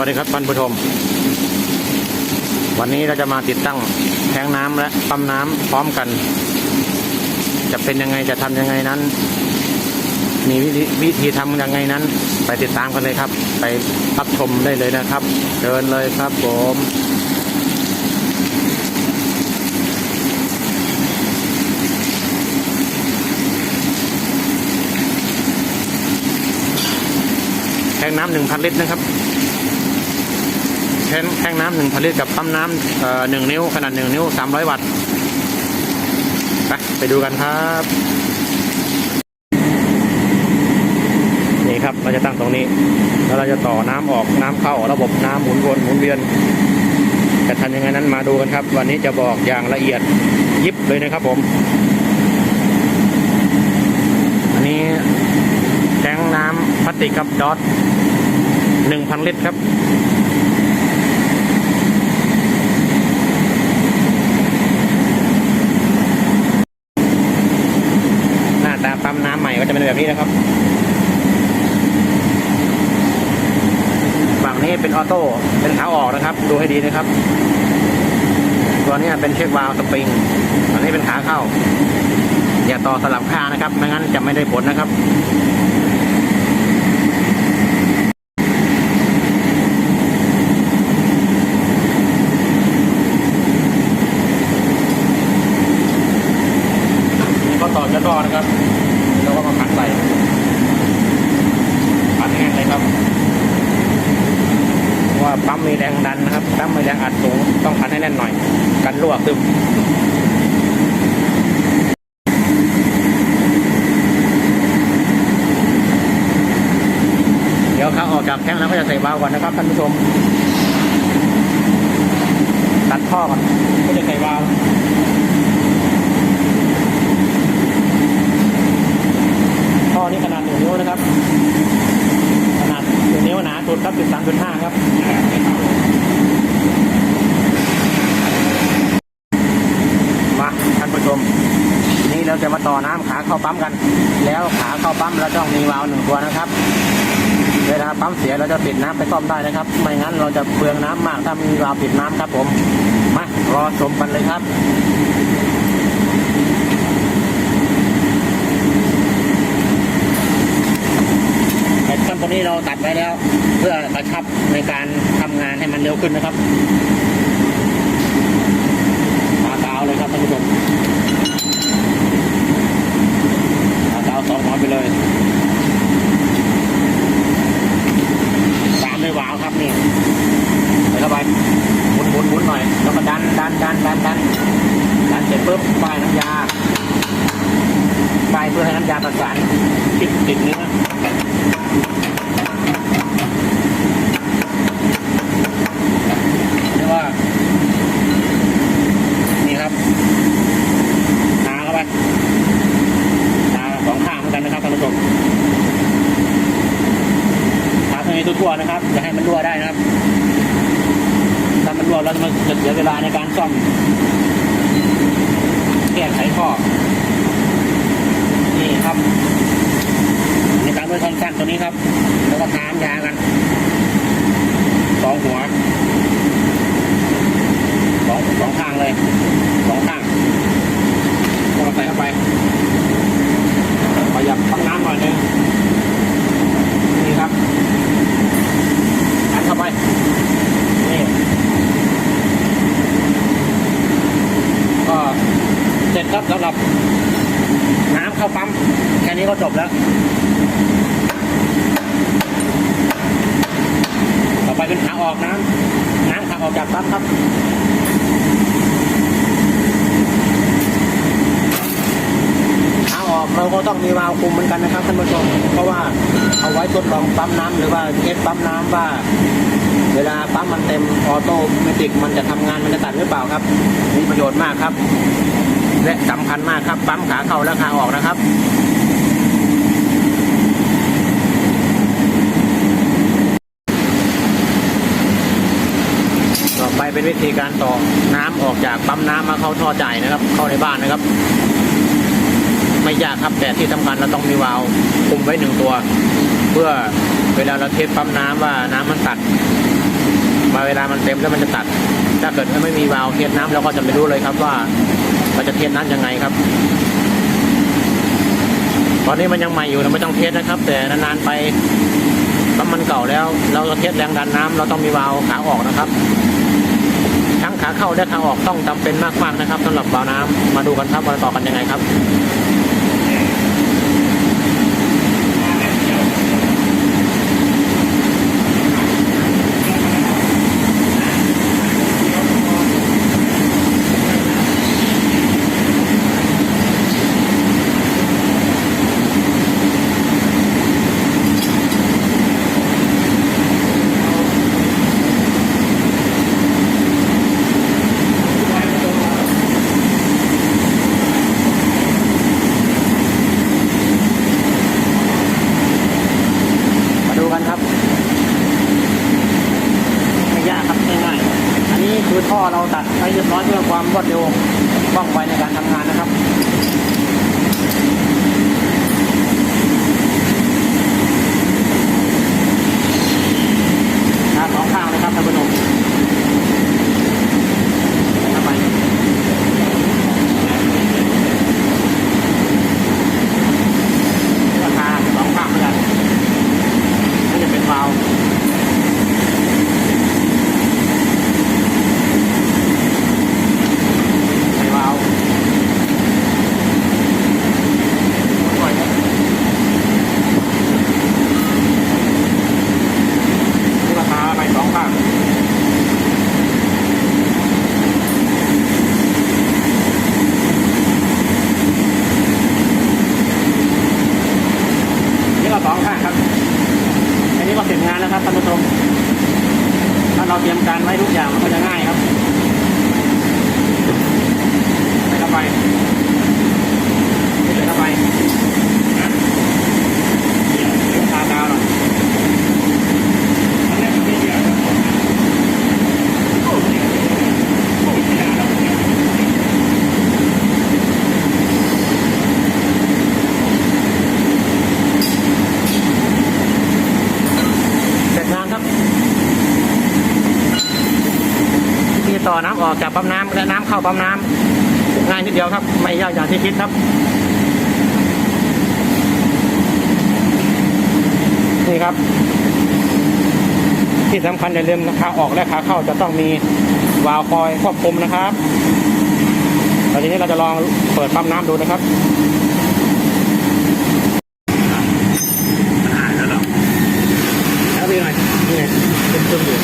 วัสดีครับท่านผู้ชม วันนี้เราจะมาติดตั้งแทงน้ำและปั๊มน้ำพร้อมกัน จะเป็นยังไงจะทำยังไงนั้น มีวิธีวิธีทำยังไงนั้น ไปติดตามกันเลยครับ ไปรับชมได้เลยนะครับ เดินเลยครับผมแทงน้ำหนึ่งพันลิตรนะครับ แทงแทงน้ำหนึ่งพันลิตกับปั๊มน้ำหนึ่งนิ้วขนาดหนึ่งนิ้วสามร้อยวัตต์ไปไปดูกันครับ นี่ครับเราจะตั้งตรงนี้ แล้วเราจะต่อน้ำออกน้ำเข้าระบบน้ำหมุนวนหมุนเวียนจะทำยังไงนั้นมาดูกันครับ วันนี้จะบอกอย่างละเอียดยิบเลยนะครับผม อันนี้แทงน้ำพลาสติกครับดอทหนึ่งพันลิตรครับ หน้าตาปั๊มน้ำใหม่ก็จะเป็น แบบนี้นะครับฝั่งนี้เป็นออโต้เป็นขาออกนะครับ ดูให้ดีนะครับ ตัวนี้เป็นเช็ควาล์วสปริงอันนี้เป็นขาเข้า อย่าต่อสลับข้างนะครับ ไม่งั้นจะไม่ได้ผลนะครับ นี่ก็ต่อจะรอนะครับแล้วก็มาขันใส่ขันแห้งเลยครับเพราะว่าปั๊ มีแรงดันนะครับตั้งมีแรงอัดสูงต้องพันให้แน่นหน่อย กันรั่วซึมเดี๋ยวเขาออกจากแท่งแล้วก็จะใส่วาล์วก่อนนะครับท่านผู้ชมตัดท่อก่อนก็จะใส่วาล์ว ท่อนี้ขนาดหนึ่งนิ้วนะครับ ขนาดหนึ่งนิ้วหนาสุดครับสิบสามจุดห้าครับ มาท่านผู้ชม นี่เราจะมา ต่อน้ำขาเข้าปั๊มกัน แล้วขาเข้าปั๊มเราต้องมีวาล์วหนึ่งตัวนะครับเวลาปั๊มเสียเราจะปิดน้ำไปซ่อมได้นะครับ ไม่งั้นเราจะเปลืองน้ำมากถ้ามีวาล์วปิดน้ำครับผมมารอชมกันเลยครับแบตขั้นตัวนี้เราตัดไว้แล้ว เพื่อกระชับในการทำงานให้มันเร็วขึ้นนะครับตากาวเลยครับท่านผู้ชมตากาวสองหัวไปเลยตามด้วยวาล์วครับนี่ใส่เข้าไปหมุนหมุนหมุนหน่อย แล้วก็ดัน ดันดันดันดันเสร็จปุ๊บป้ายน้ำยาป้ายเพื่อให้น้ำยาประสานติดติดเนื้อ เรียกว่า นี่ครับตาเข้าไปตาสองข้างเหมือนกันนะครับท่านผู้ชมทาตรงนี้ทั่วๆนะครับจะให้มันรั่วได้นะครับ ถ้ามันรั่วแล้วมันจะเสียเวลาในการซ่อมแก้ไขข้อ นี่ครับ ในการด้วยสั้นๆตัวนี้ ครับ แล้วก็ทามยากันสองหัวสองสองข้างเลยสองข้างก็ใส่เข้าไปประหยัดปั๊มน้ำหน่อยนึงนี่ครับอัดเข้าไปนี่ก็เสร็จครับสำหรับน้ำเข้าปั๊มแค่นี้ก็จบแล้ว ต่อ ไปเป็นขาออกน้ำน้ำขาออกจากปั๊มครับทางออกเราก็ต้องมีวาล์วคุมเหมือนกันนะครับท่านผู้ชมเพราะว่าเอาไว้ทดลองปั๊มน้ำหรือว่าเทสปั๊มน้ำว่า เวลาปั๊มมันเต็มออโต้เมติกมันจะทำงานมันจะตัดหรือเปล่าครับ มีประโยชน์มากครับ และสำคัญมากครับปั๊มขาเข้าและขาออกนะครับ ต่อไป เป็นวิธีการต่อน้ำออกจากปั๊มน้ำมาเข้าท่อจ่ายนะครับ เข้าในบ้านนะครับ ไม่ยากครับแต่ที่สำคัญเราต้องมีวาล์วคุมไว้หนึ่งตัว เพื่อเวลาเราเทสปั๊มน้ำว่าน้ำมันตัด มาเวลามันเต็มแล้วมันจะตัด ถ้าเกิดไม่มีวาล์วเทสน้ำเราก็จะไม่รู้เลยครับว่าเราจะเทสน้ำยังไงครับ ตอนนี้มันยังใหม่อยู่เราไม่ต้องเทสนะครับ แต่นานๆไปปั๊มมันเก่าแล้ว เราจะเทสแรงดันน้ำเราต้องมีวาล์วขาออกนะครับ ขาเข้าและทาออกต้องจำเป็นมากๆนะครับสำหรับวาล์วน้ำมาดูกันครับมาต่อกันยังไงครับ มาดูกันครับ ไม่ยากครับง่ายๆอันนี้คือท่อเราตัดไปเร้อยเพื่อความรวดเร็วว่องไวในการทำงานนะครับทางสองข้างเลยครับท่านผู้ชมเข้าไปราคาสองข้างเหมือนกันก็จะเป็นวาล์ว ใส่วาล์วปล่อยครับนี่ราคาไปสองข้างนี่ก็สองข้างครับ อั นนี้ก็เสร็จงานแล้วครับท่านผู้ชมถ้าเราเตรียมการไว้ทุกอย่างมันก็จะง่ายครับไปเข้าไปไปเข้าไปนะเดี๋ยวเดี๋ยวทากาวหน่อยเสร็จงานครับวิธีต่อ น้ำออกจากปั๊มน้ำและน้ำเข้าปั๊มน้ำง่ายนิดเดียวครับ ไม่ยากอย่างที่คิดครับ นี่ครับ ที่สำคัญอย่าลืมขาออกและขาเข้าจะต้องมีวาล์วคอยควบคุมนะครับแล้วทีนี้เราจะลองเปิดปั๊มน้ำดูนะครับมันหายแล้วหรอแล้วพี่หน่อยนี่ไงตึ้มๆอยู่